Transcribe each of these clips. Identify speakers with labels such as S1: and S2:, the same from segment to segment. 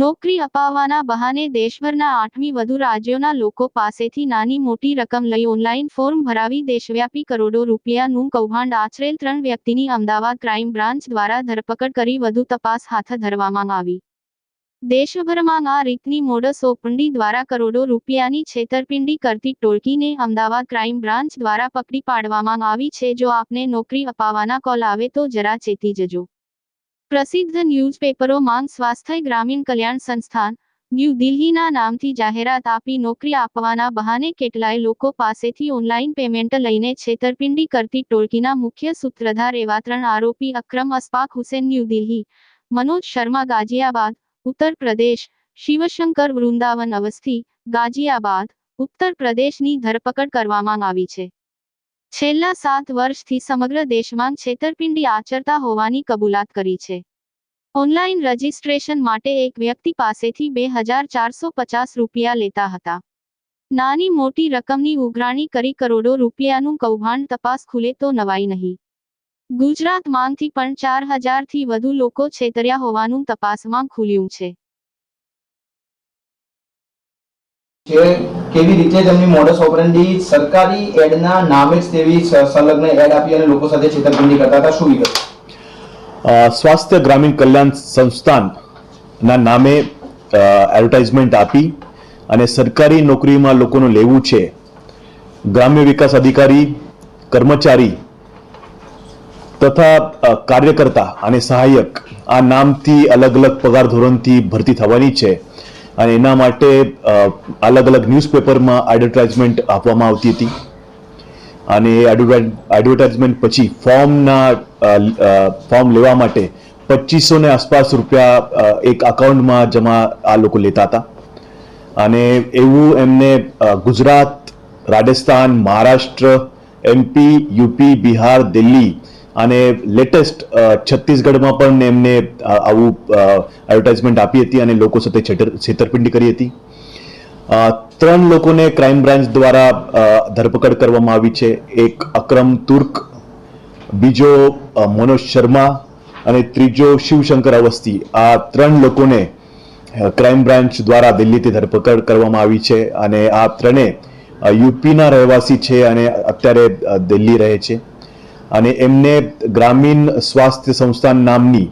S1: નોકરી અપાવવાના બહાને દેશભરના આઠમી વધુ રાજ્યોના લોકો પાસેથી નાની મોટી રકમ લઈ ઓનલાઈન ફોર્મ ભરાવી દેશવ્યાપી કરોડો રૂપિયાનું કૌભાંડ આચરેલ ત્રણ વ્યક્તિની અમદાવાદ ક્રાઇમ બ્રાન્ચ દ્વારા ધરપકડ કરી વધુ તપાસ હાથ ધરવામાં આવી. દેશભરમાં આ રીતની મોડસ ઓપંડી દ્વારા કરોડો રૂપિયાની છેતરપિંડી કરતી ટોળકીને અમદાવાદ ક્રાઇમ બ્રાન્ચ દ્વારા પકડી પાડવામાં આવી છે. જો આપને નોકરી અપાવવાના કોલ આવે તો જરા ચેતી જજો. પ્રસિદ્ધ ન્યૂઝપેપરો માંગ સ્વાસ્થ્ય, ગ્રામીણ કલ્યાણ સંસ્થાન, ન્યૂ દિલ્હીના નામથી જાહેરાત આપી નોકરી આપવાના બહાને કેટલાય લોકો પાસેથી ઓનલાઈન પેમેન્ટ લઈને છેતરપિંડી કરતી ટોળકીના મુખ્ય સૂત્રધાર એવા ત્રણ આરોપી અક્રમ અસ્પાક હુસેન ન્યૂ દિલ્હી, મનોજ શર્મા ગાઝિયાબાદ, ઉત્તર પ્રદેશ, શિવશંકર વૃંદાવન અવસ્થી ગાઝિયાબાદ, ઉત્તર પ્રદેશની ધરપકડ કરવામાં આવી છે. છેલ્લા સાત વર્ષથી સમગ્ર દેશમાં છેતરપિંડી આચરતા હોવાની કબૂલાત કરી છે. ઓનલાઈન રજિસ્ટ્રેશન માટે એક વ્યક્તિ પાસેથી બે હજાર ચારસો પચાસ રૂપિયા લેતા હતા. નાની મોટી રકમની ઉઘરાણી કરી કરોડો રૂપિયાનું કૌભાંડ તપાસ ખુલે તો નવાઈ નહીં. ગુજરાતમાંથી પણ ચાર હજારથી વધુ લોકો છેતર્યા હોવાનું તપાસમાં ખુલ્યું છે.
S2: કે કેવી રીતે તેમની મોડસ ઓપરેન્ડી સરકારી એડના નામે સંલગ્ન એડ આપી અને લોકો સાથે છેતરપિંડી
S3: સ્વાસ્થ્ય ગ્રામીણ કલ્યાણ સંસ્થાનના નામે એડવર્ટાઇઝમેન્ટ આપી અને સરકારી નોકરીમાં લોકોનું લેવું છે. ગ્રામ્ય વિકાસ અધિકારી, કર્મચારી તથા કાર્યકર્તા અને સહાયક આ નામથી અલગ અલગ પગાર ધોરણથી ભરતી થવાની છે. અને એના માટે અલગ અલગ ન્યૂઝપેપરમાં એડવર્ટાઇઝમેન્ટ આપવામાં આવતી હતી. અને એ એડવર્ટાઇઝમેન્ટ પછી ફોર્મના ફોર્મ લેવા માટે પચીસો ને આસપાસ રૂપિયા એક અકાઉન્ટમાં જમા આ લોકો લેતા હતા. અને એવું એમને ગુજરાત, રાજસ્થાન, મહારાષ્ટ્ર એમપી યુપી બિહાર, દિલ્હી અને લેટેસ્ટ છત્તીસગઢમાં પણ એમને આવું એડવર્ટાઇઝમેન્ટ આપી હતી અને લોકો સાથે છેતર, છેતરપિંડી કરી હતી. ત્રણ લોકોને ક્રાઇમ બ્રાન્ચ દ્વારા ધરપકડ કરવામાં આવી છે. એક અક્રમ તુર્ક, બીજો મનોજ શર્મા અને ત્રીજો શિવશંકર અવસ્થી. આ ત્રણ લોકોને ક્રાઇમ બ્રાન્ચ દ્વારા દિલ્હીથી ધરપકડ કરવામાં આવી છે અને આ ત્રણે યુપીના રહેવાસી છે અને અત્યારે દિલ્હી રહે છે. અને એમને ગ્રામીણ સ્વાસ્થ્ય સંસ્થાન નામની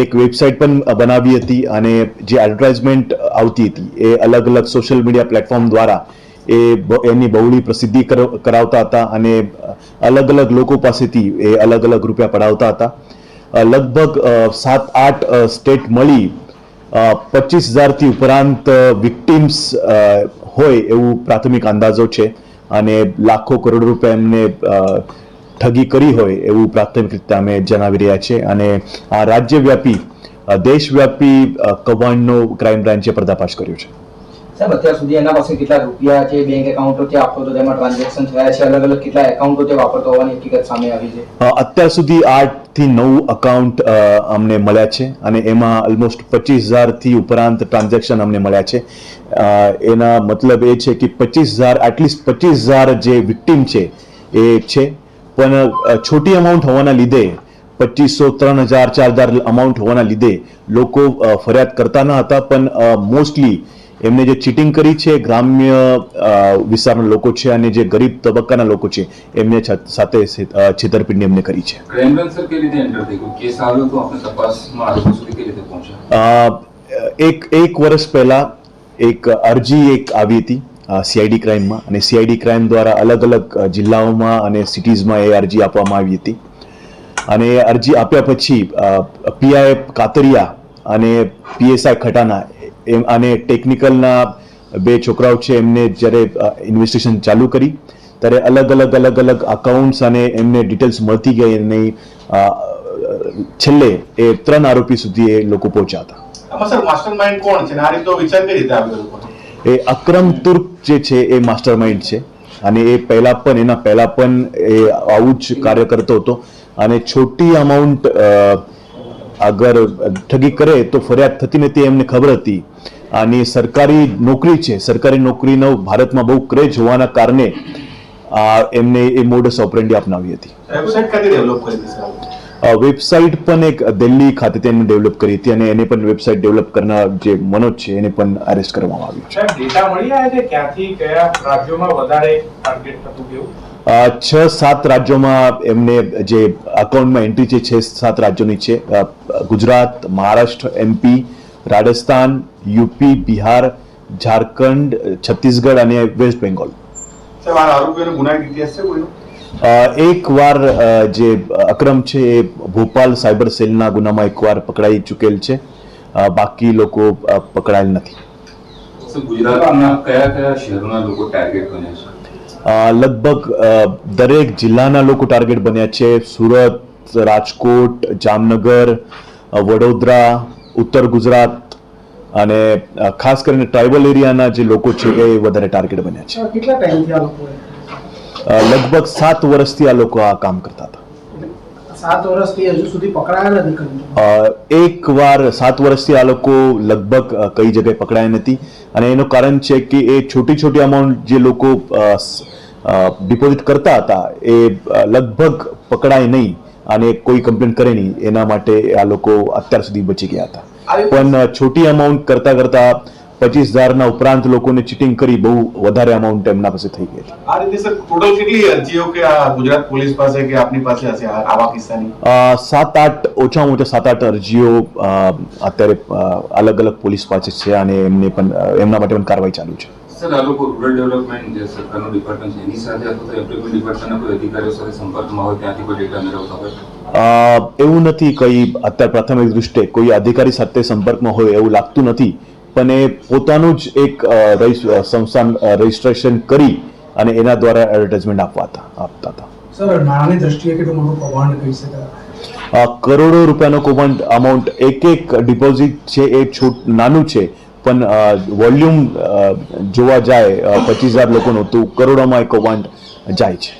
S3: એક વેબસાઇટ પણ બનાવી હતી અને જે એડવર્ટાઇઝમેન્ટ આવતી હતી, એ અલગ અલગ સોશિયલ મીડિયા પ્લેટફોર્મ દ્વારા એ એની બહુળી પ્રસિદ્ધિ કરાવતા હતા અને અલગ અલગ લોકો પાસેથી એ અલગ અલગ રૂપિયા પડાવતા હતા. લગભગ સાત, આઠ સ્ટેટ મળી પચીસ હજારથી ઉપરાંત વિક્ટિમ્સ હોય એવું પ્રાથમિક અંદાજો છે અને લાખો કરોડ રૂપિયા એમને ઠગી કરી હોય એવું પ્રાથમિક રીતે અમે જણાવી રહ્યા છે અને આ રાજ્યવ્યાપી દેશવ્યાપી કૌભાંડનો ક્રાઇમ બ્રાન્ચે પર્દાફાશ કર્યો છે.
S2: સાહેબ અત્યાર સુધી એના પાસે કેટલા રૂપિયા છે બેંક એકાઉન્ટો છે આપતો હતો તેમાં ટ્રાન્ઝેક્શન થયા છે અલગ અલગ કેટલા એકાઉન્ટો તે વાપરતો હોવાની હકીકત સામે આવી છે?
S3: અત્યાર સુધી આઠથી નવ અકાઉન્ટ અમને મળ્યા છે અને એમાં ઓલમોસ્ટ પચીસ હજારથી ઉપરાંત ટ્રાન્ઝેક્શન અમને મળ્યા છે. એના મતલબ એ છે કે પચીસ હજાર એટલીસ્ટ પચીસ હજાર જે વિક્ટીમ છે એ છે. પણ છોટી અમાઉન્ટ હોવાના લીધે પચીસો ત્રણ હજાર ચાર હજાર અમાઉન્ટ હોવાના લીધે લોકો ફરિયાદ કરતા ન હતા. પણ મોસ્ટલી એમને જે ચીટિંગ કરી છે ગ્રામ્ય વિસ્તારના લોકો છે અને જે ગરીબ તબક્કાના લોકો છે એમને સાથે છેતરપિંડી એમને કરી છે. એક એક વર્ષ પહેલા એક અરજી એક આવી હતી. સીઆઈડી ક્રાઇમમાં અને સીઆઈડી ક્રાઇમ દ્વારા અલગ અલગ જિલ્લાઓમાં અને સિટીઝમાં એ અરજી આપવામાં આવી હતી. અને એ અરજી આપ્યા પછી પીઆઈ કાતરિયા અને પીએસઆઈ ખટાના એમ, અને ટેકનિકલના બે છોકરાઓ છે, એમને જ્યારે ઇન્વેસ્ટિગેશન ચાલુ કરી, ત્યારે અલગ અલગ અલગ અલગ અકાઉન્ટ્સ અને એમને ડિટેલ્સ મળતી ગઈ અને છેલ્લે એ ત્રણ આરોપી સુધી એ લોકો પહોંચ્યા હતા. એ અક્રમ તુર્ક જે છે એ માસ્ટર માઇન્ડ છે. અને એ પહેલા પણ, એના પહેલા પણ એ આવું જ કાર્ય કરતો હતો. અને છોટી અમાઉન્ટ અગર ઠગી કરે તો ફરિયાદ થતી નથી એમને ખબર હતી. અને સરકારી નોકરી છે, સરકારી નોકરીનો ભારતમાં બહુ ક્રેઝ હોવાના કારણે એમને એ મોડસ ઓપરેન્ડી અપનાવી હતી.
S4: વેબસાઇટ
S3: પણ એક દિલ્હી ખાતે તેમને ડેવલપ કરી હતી અને એને પણ વેબસાઇટ ડેવલપ કરનાર જે મનોજ છે એને પણ અરેસ્ટ કરવામાં આવ્યું છે.
S5: ડેટા મળી આવ્યા છે? ક્યાંથી કયા રાજ્યોમાં વધારે ટાર્ગેટ થતું કેવું
S3: છ સાત રાજ્યોમાં એમને જે અકાઉન્ટમાં એન્ટ્રી છે છ સાત રાજ્યોની છે. ગુજરાત મહારાષ્ટ્ર એમપી રાજસ્થાન યુપી બિહાર ઝારખંડ છત્તીસગઢ અને વેસ્ટ બેંગોલ.
S4: ગુનાહિત ઇતિહાસ છે કોઈનો
S3: અ, એક વાર જે અક્રમ છે એ ભોપાલ સાયબર સેલના ગુનામાં એકવાર પકડાઈ ચૂકેલ છે. બાકી લોકો પકડાયેલ નથી.
S6: સર ગુજરાતના કયા કયા શહેરોના લોકો ટાર્ગેટ બન્યા છે?
S3: અ, લગભગ અ, દરેક જિલ્લાના લોકો ટાર્ગેટ બન્યા છે. સુરત રાજકોટ જામનગર વડોદરા ઉત્તર ગુજરાત અને ખાસ કરીને ટ્રાઇબલ એરિયાના જે લોકો છે એ વધારે ટાર્ગેટ બન્યા છે.
S7: કેટલા ટાઈમથી આ લોકો
S3: અ, લગભગ સાત વર્ષથી આ લોકો આ કામ કરતા હતા.
S7: સાત વર્ષથી હજુ સુધી પકડાયા નથી
S3: એક વાર સાત વર્ષથી આ લોકો લગભગ કઈ જગ્યાએ પકડાયા નથી. અને એનું કારણ છે કે એ છોટી છોટી અમાઉન્ટ જે લોકો ડિપોઝિટ કરતા હતા એ લગભગ પકડાય નહીં અને કોઈ કમ્પ્લેન કરે નહીં. એના માટે આ લોકો અત્યાર સુધી બચી ગયા હતા. પણ છોટી અમાઉન્ટ કરતા કરતા પચીસ હજારના ઉપરાંત લોકોને ચીટિંગ કરી બહુ વધારે અમાઉન્ટ એમના પાસે થઈ ગઈ છે
S4: આ રીતે સર ટોટલ કેટલી અરજીઓ કે ગુજરાત પોલીસ પાસે કે આપની પાસે હશે આવા કિસ્સાની?
S3: સાત આઠ ઓછામાં ઓછા સાત આઠ અરજીઓ અત્યારે અલગ અલગ પોલીસ પાસે છે અને એમને પણ એમના માટે પણ કાર્યવાહી ચાલુ છે.
S6: સર આ લોકો રૂરલ ડેવલપમેન્ટ જે સરકારનું ડિપાર્ટમેન્ટ છે એની સાથે અથવા તો એમ્પ્લોયમેન્ટ ડિપાર્ટમેન્ટના કોઈ અધિકારીઓ સાથે સંપર્કમાં હોય ત્યાંથી કોઈ ડેટા મેળવતા હોય?
S3: એવું નથી કઈ અત્યારે પ્રાથમિક દૃષ્ટિએ કોઈ અધિકારી સાથે સંપર્કમાં હોય એવું લાગતું નથી. પણ એ પોતાનું જ એક સંસ્થાન રજીસ્ટ્રેશન કરી અને એના દ્વારા એડવર્ટાઇઝમેન્ટ આપવા હતા આપતા હતા
S7: સર નાણાંની દ્રષ્ટિએ કેટલું મોટું કૌભાંડ કહી શકાય?
S3: કરોડો રૂપિયાનો કૌભાંડ અમાઉન્ટ એક એક ડિપોઝિટ છે એ છૂટ નાનું છે પણ વોલ્યુમ જોવા જાય પચીસ હજાર લોકોનું તો કરોડોમાં એ કૌભાંડ જાય છે.